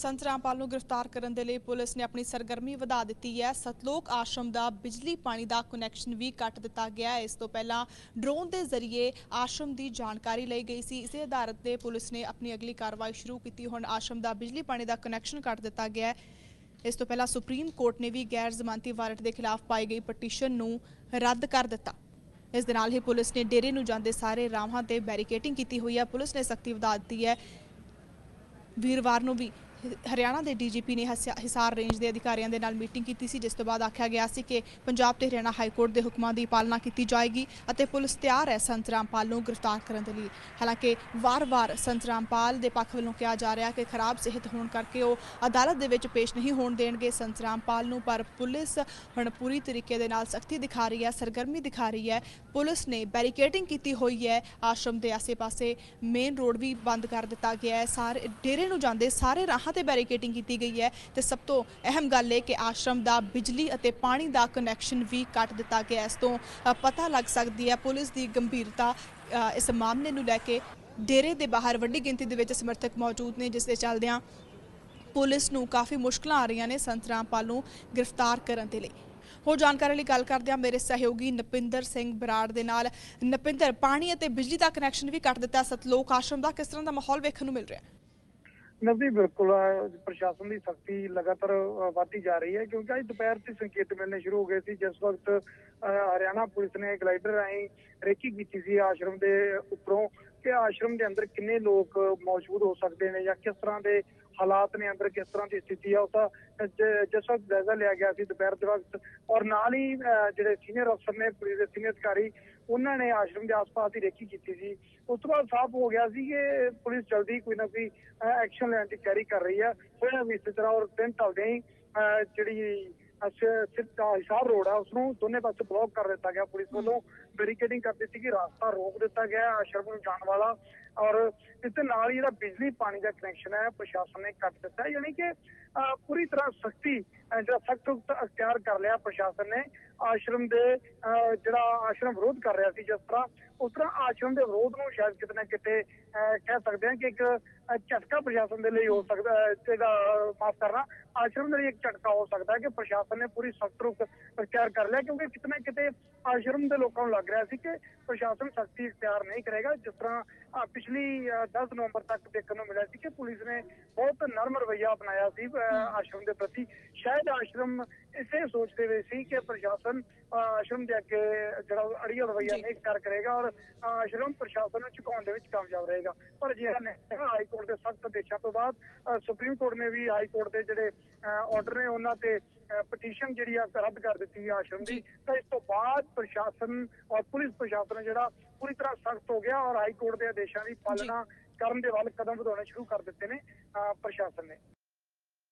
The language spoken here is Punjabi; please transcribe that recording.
ਸੰਤ ਰਾਮਪਾਲ ਨੂੰ ਗ੍ਰਿਫਤਾਰ ਕਰਨ ਦੇ ਲਈ ਪੁਲਿਸ ਨੇ ਆਪਣੀ ਸਰਗਰਮੀ ਵਧਾ ਦਿੱਤੀ ਹੈ। ਸਤਲੋਕ ਆਸ਼ਰਮ ਦਾ ਬਿਜਲੀ ਪਾਣੀ ਦਾ ਕਨੈਕਸ਼ਨ ਵੀ ਕੱਟ ਦਿੱਤਾ ਗਿਆ ਹੈ। ਇਸ ਤੋਂ ਪਹਿਲਾਂ ਡਰੋਨ ਦੇ ਜ਼ਰੀਏ ਆਸ਼ਰਮ ਦੀ ਜਾਣਕਾਰੀ ਲਈ ਗਈ ਸੀ। ਇਸੇ ਆਧਾਰ ਤੇ ਪੁਲਿਸ ਨੇ ਆਪਣੀ ਅਗਲੀ ਕਾਰਵਾਈ ਸ਼ੁਰੂ ਕੀਤੀ। ਹੁਣ ਆਸ਼ਰਮ ਦਾ ਬਿਜਲੀ ਪਾਣੀ ਦਾ ਕਨੈਕਸ਼ਨ ਕੱਟ ਦਿੱਤਾ ਗਿਆ ਹੈ। ਇਸ ਤੋਂ ਪਹਿਲਾਂ ਸੁਪਰੀਮ ਕੋਰਟ ਨੇ ਵੀ ਗੈਰ ਜ਼ਮਾਨਤੀ ਵਾਰੰਟ ਦੇ ਖਿਲਾਫ ਪਾਈ ਗਈ ਪਟੀਸ਼ਨ ਨੂੰ ਰੱਦ ਕਰ ਦਿੱਤਾ। ਇਸ ਦੇ ਨਾਲ ਹੀ ਪੁਲਿਸ ਨੇ ਡੇਰੇ ਨੂੰ ਜਾਂਦੇ ਸਾਰੇ ਰਾਹਾਂ ਤੇ ਬੈਰੀਕੇਟਿੰਗ ਕੀਤੀ ਹੋਈ ਹੈ। ਪੁਲਿਸ ਨੇ ਸਖਤੀ ਵਧਾ ਦਿੱਤੀ ਹੈ। ਵੀਰਵਾਰ ਨੂੰ ਵੀ ਹਰਿਆਣਾ ਦੇ ਡੀਜੀਪੀ ਨੇ ਹਸਿਆ- ਹਿਸਾਰ ਰੇਂਜ ਦੇ ਅਧਿਕਾਰੀਆਂ ਦੇ ਨਾਲ ਮੀਟਿੰਗ ਕੀਤੀ ਸੀ, ਜਿਸ ਤੋਂ ਬਾਅਦ ਆਖਿਆ ਗਿਆ ਸੀ ਕਿ ਪੰਜਾਬ ਤੇ ਹਰਿਆਣਾ ਹਾਈ ਕੋਰਟ ਦੇ ਹੁਕਮਾਂ ਦੀ ਪਾਲਣਾ ਕੀਤੀ ਜਾਏਗੀ ਅਤੇ ਪੁਲਿਸ ਤਿਆਰ ਹੈ ਸੰਤ ਰਾਮਪਾਲ ਨੂੰ ਗ੍ਰਿਫਤਾਰ ਕਰਨ ਦੇ ਲਈ। ਹਾਲਾਂਕਿ ਵਾਰ-ਵਾਰ ਸੰਤ ਰਾਮਪਾਲ ਦੇ ਪੱਖ ਵੱਲੋਂ ਕਿਹਾ ਜਾ ਰਿਹਾ ਕਿ ਖਰਾਬ ਸਿਹਤ ਹੋਣ ਕਰਕੇ ਉਹ ਅਦਾਲਤ ਦੇ ਵਿੱਚ ਪੇਸ਼ ਨਹੀਂ ਹੋਣ ਦੇਣਗੇ ਸੰਤ ਰਾਮਪਾਲ ਨੂੰ, ਪਰ ਪੁਲਿਸ ਹੁਣ ਪੂਰੀ ਤਰੀਕੇ ਦੇ ਨਾਲ ਸਖਤੀ ਦਿਖਾ ਰਹੀ ਹੈ, ਸਰਗਰਮੀ ਦਿਖਾ ਰਹੀ ਹੈ। ਪੁਲਿਸ ਨੇ ਬੈਰੀਕੇਡਿੰਗ ਕੀਤੀ ਹੋਈ ਹੈ। ਆਸ਼ਰਮ ਦੇ ਆਸੇ-ਪਾਸੇ ਮੇਨ ਰੋਡ ਵੀ ਬੰਦ ਕਰ ਦਿੱਤਾ ਗਿਆ ਹੈ। ਸਾਰੇ ਡੇਰੇ ਨੂੰ ਜਾਂਦੇ ਸਾਰੇ ਰਾਹਾਂ ਤੇ ਬੈਰੀਕੇਡਿੰਗ ਕੀਤੀ ਗਈ ਹੈ ਤੇ ਸਭ ਤੋਂ ਅਹਿਮ ਗੱਲ ਇਹ ਕਿ ਆਸ਼ਰਮ ਦਾ ਬਿਜਲੀ ਅਤੇ ਪਾਣੀ ਦਾ ਕਨੈਕਸ਼ਨ ਵੀ ਕੱਟ ਦਿੱਤਾ ਗਿਆ ਇਸ ਤੋਂ ਪਤਾ ਲੱਗ ਸਕਦੀ ਹੈ ਪੁਲਿਸ ਦੀ ਗੰਭੀਰਤਾ ਇਸ ਮਾਮਲੇ ਨੂੰ ਲੈ ਕੇ ਡੇਰੇ ਦੇ ਬਾਹਰ ਵੱਡੀ ਗਿਣਤੀ ਦੇ ਵਿੱਚ ਸਮਰਥਕ ਮੌਜੂਦ ਨੇ, ਜਿਸ ਦੇ ਚੱਲਦਿਆਂ ਪੁਲਿਸ ਨੂੰ ਕਾਫੀ ਮੁਸ਼ਕਲਾਂ ਆ ਰਹੀਆਂ ਨੇ ਸੰਤ ਰਾਮਪਾਲ ਨੂੰ ਗ੍ਰਿਫਤਾਰ ਕਰਨ ਦੇ ਲਈ। ਹੋਰ ਜਾਣਕਾਰੀ ਲਈ ਗੱਲ ਕਰਦੇ ਹਾਂ ਮੇਰੇ ਸਹਿਯੋਗੀ ਨਪਿੰਦਰ ਸਿੰਘ ਬਰਾੜ ਦੇ ਨਾਲ। ਨਪਿੰਦਰ, ਪਾਣੀ ਅਤੇ ਬਿਜਲੀ ਦਾ ਕਨੈਕਸ਼ਨ ਵੀ ਕੱਟ ਦਿੱਤਾ ਸਤਲੋਕ ਆਸ਼ਰਮ ਦਾ ਕਿਸ ਤਰ੍ਹਾਂ ਦਾ ਮਾਹੌਲ ਵੇਖਣ ਨੂੰ ਮਿਲ ਰਿਹਾ ਹੈ? ਨਵਦੀ ਬਿਲਕੁਲ ਪ੍ਰਸ਼ਾਸਨ ਦੀ ਸਖਤੀ ਲਗਾਤਾਰ ਅਹ, ਵਧਦੀ ਜਾ ਰਹੀ ਹੈ ਕਿਉਂਕਿ ਅੱਜ ਦੁਪਹਿਰ ਤੇ ਸੰਕੇਤ ਮਿਲਣੇ ਸ਼ੁਰੂ ਹੋ ਗਏ ਸੀ ਜਿਸ ਵਕਤ ਅਹ, ਹਰਿਆਣਾ ਪੁਲਿਸ ਨੇ ਗਲਾਈਡਰ ਰਾਹੀਂ ਰੇਕੀ ਕੀਤੀ ਸੀ ਆਸ਼ਰਮ ਦੇ ਉੱਪਰੋਂ। ਕਿ ਆਸ਼ਰਮ ਦੇ ਅੰਦਰ ਕਿੰਨੇ ਲੋਕ ਮੌਜੂਦ ਹੋ ਸਕਦੇ ਨੇ ਜਾਂ ਕਿਸ ਤਰ੍ਹਾਂ ਦੇ ਹਾਲਾਤ ਨੇ ਅੰਦਰ ਕਿਸ ਤਰ੍ਹਾਂ ਦੀ ਸਥਿਤੀ ਆ? ਉਹਦਾ ਜਿਸ ਵਕਤ ਜਾਇਜ਼ਾ ਲਿਆ ਗਿਆ ਸੀ ਦੁਪਹਿਰ ਦੇ ਵਕਤ ਔਰ ਨਾਲ ਹੀ ਅਹ, ਜਿਹੜੇ ਸੀਨੀਅਰ ਅਫਸਰ ਨੇ ਪੁਲਿਸ ਦੇ ਸੀਨੀਅਰ ਅਧਿਕਾਰੀ ਉਹਨਾਂ ਨੇ ਆਸ਼ਰਮ ਦੇ ਆਸ-ਪਾਸ ਦੀ ਰੇਖੀ ਕੀਤੀ ਸੀ। ਉਸ ਤੋਂ ਬਾਅਦ ਸਾਫ਼ ਹੋ ਗਿਆ ਸੀ ਕਿ ਪੁਲਿਸ ਜਲਦੀ ਕੋਈ ਨਾ ਕੋਈ ਐਕਸ਼ਨ ਲੈਣ ਦੀ ਤਿਆਰੀ ਕਰ ਰਹੀ ਹੈ ਹੋਇਆ ਵੀ ਇਸੇ ਤਰ੍ਹਾਂ ਔਰ ਦਿਨ ਢਲਦੇ ਹੀ ਅਹ, ਜਿਹੜੀ ਸਿੱਧਾ ਰੋਡ ਆ ਉਸ ਨੂੰ ਦੋਨੇ ਪਾਸੇ ਬਲੌਕ ਕਰ ਦਿੱਤਾ ਗਿਆ। ਪੁਲਿਸ ਵੱਲੋਂ ਬੈਰੀਕੇਡਿੰਗ ਕਰ ਦਿੱਤੀ ਕਿ ਰਸਤਾ ਰੋਕ ਦਿੱਤਾ ਗਿਆ ਆਸ਼ਰਮ ਨੂੰ ਜਾਣ ਵਾਲਾ। ਔਰ ਇਸ ਦੇ ਨਾਲ ਜਿਹੜਾ ਬਿਜਲੀ ਪਾਣੀ ਦਾ ਕਨੈਕਸ਼ਨ ਹੈ ਪ੍ਰਸ਼ਾਸਨ ਨੇ ਕੱਟ ਦਿੱਤਾ ਯਾਨੀ ਕਿ ਪੂਰੀ ਤਰ੍ਹਾਂ ਸਖਤੀ ਜਿਹੜਾ ਸਖਤ ਅਖਤਿਆਰ ਕਰ ਲਿਆ ਪ੍ਰਸ਼ਾਸਨ ਨੇ। ਆਸ਼ਰਮ ਦੇ ਜਿਹੜਾ ਆਸ਼ਰਮ ਵਿਰੋਧ ਕਰ ਰਿਹਾ ਸੀ ਜਿਸ ਤਰ੍ਹਾਂ ਉਸ ਤਰ੍ਹਾਂ ਆਸ਼ਰਮ ਦੇ ਵਿਰੋਧ ਨੂੰ ਸ਼ਾਇਦ ਕਿਤੇ ਨਾ ਕਿਤੇ ਅਹ, ਕਹਿ ਸਕਦੇ ਹਾਂ ਕਿ ਇੱਕ ਝਟਕਾ ਪ੍ਰਸ਼ਾਸਨ ਦੇ ਲਈ ਹੋ ਸਕਦਾ ਹੈ ਇਹਦਾ ਮਾਫ ਕਰਨਾ ਆਸ਼ਰਮ ਦੇ ਲਈ ਇੱਕ ਝਟਕਾ ਹੋ ਸਕਦਾ ਹੈ ਕਿ ਪ੍ਰਸ਼ਾਸਨ ਨੇ ਪੂਰੀ ਸਖਤ ਰੁਖ ਅਖਤਿਆਰ ਕਰ ਲਿਆ ਕਿਉਂਕਿ ਕਿਤੇ ਨਾ ਕਿਤੇ ਆਸ਼ਰਮ ਦੇ ਲੋਕਾਂ ਨੂੰ ਲੱਗ ਰਿਹਾ ਸੀ ਕਿ ਪ੍ਰਸ਼ਾਸਨ ਸਖਤੀ ਇਖਤਿਆਰ ਨਹੀਂ ਕਰੇਗਾ। ਜਿਸ ਤਰ੍ਹਾਂ ਪਿਛਲੀ ਅਹ, 10 ਨਵੰਬਰ ਤੱਕ ਦੇਖਣ ਨੂੰ ਮਿਲਿਆ ਸੀ ਕਿ ਪੁਲਿਸ ਨੇ ਬਹੁਤ ਨਰਮ ਰਵੱਈਆ ਅਪਣਾਇਆ ਸੀ ਆਸ਼ਰਮ ਦੇ ਪ੍ਰਤੀ। ਸ਼ਾਇਦ ਆਸ਼ਰਮ ਇਸੇ ਸੋਚਦੇ ਹੋਏ ਸੀ ਕਿ ਪ੍ਰਸ਼ਾਸਨ ਆਸ਼ਰਮ ਦੇ ਅੱਗੇ ਜਿਹੜਾ ਅੜੀਅਲ ਰਵੱਈਆ। ਨਹੀਂ ਇਖਤਿਆਰ ਕਰੇਗਾ ਔਰ ਆਸ਼ਰਮ ਪ੍ਰਸ਼ਾਸਨ ਨੂੰ ਝੁਕਾਉਣ ਦੇ ਵਿੱਚ ਕਾਮਯਾਬ ਰਹੇਗਾ ਪਰ ਜਿਹੜਾ ਨੇ ਹਾਈ ਕੋਰਟ ਦੇ ਸਖਤ ਆਦੇਸ਼ਾਂ ਤੋਂ ਬਾਅਦ ਸੁਪਰੀਮ ਕੋਰਟ ਨੇ ਵੀ ਹਾਈ ਕੋਰਟ ਦੇ ਜਿਹੜੇ ਆਰਡਰ ਨੇ ਉਹਨਾਂ ਤੇ ਪਟੀਸ਼ਨ ਜਿਹੜੀ ਆ ਰੱਦ ਕਰ ਦਿੱਤੀ ਹੈ ਆਸ਼ਰਮ ਦੀ। ਤਾਂ ਇਸ ਤੋਂ ਬਾਅਦ ਪ੍ਰਸ਼ਾਸਨ ਔਰ ਪੁਲਿਸ ਪ੍ਰਸ਼ਾਸਨ ਜਿਹੜਾ ਪੂਰੀ ਤਰ੍ਹਾਂ ਸਖਤ ਹੋ ਗਿਆ ਔਰ ਹਾਈ ਕੋਰਟ ਦੇ ਆਦੇਸ਼ਾਂ ਦੀ ਪਾਲਣਾ ਕਰਨ ਦੇ ਵੱਲ ਕਦਮ ਵਧਾਉਣੇ ਸ਼ੁਰੂ ਕਰ ਦਿੱਤੇ ਨੇ ਪ੍ਰਸ਼ਾਸਨ ਨੇ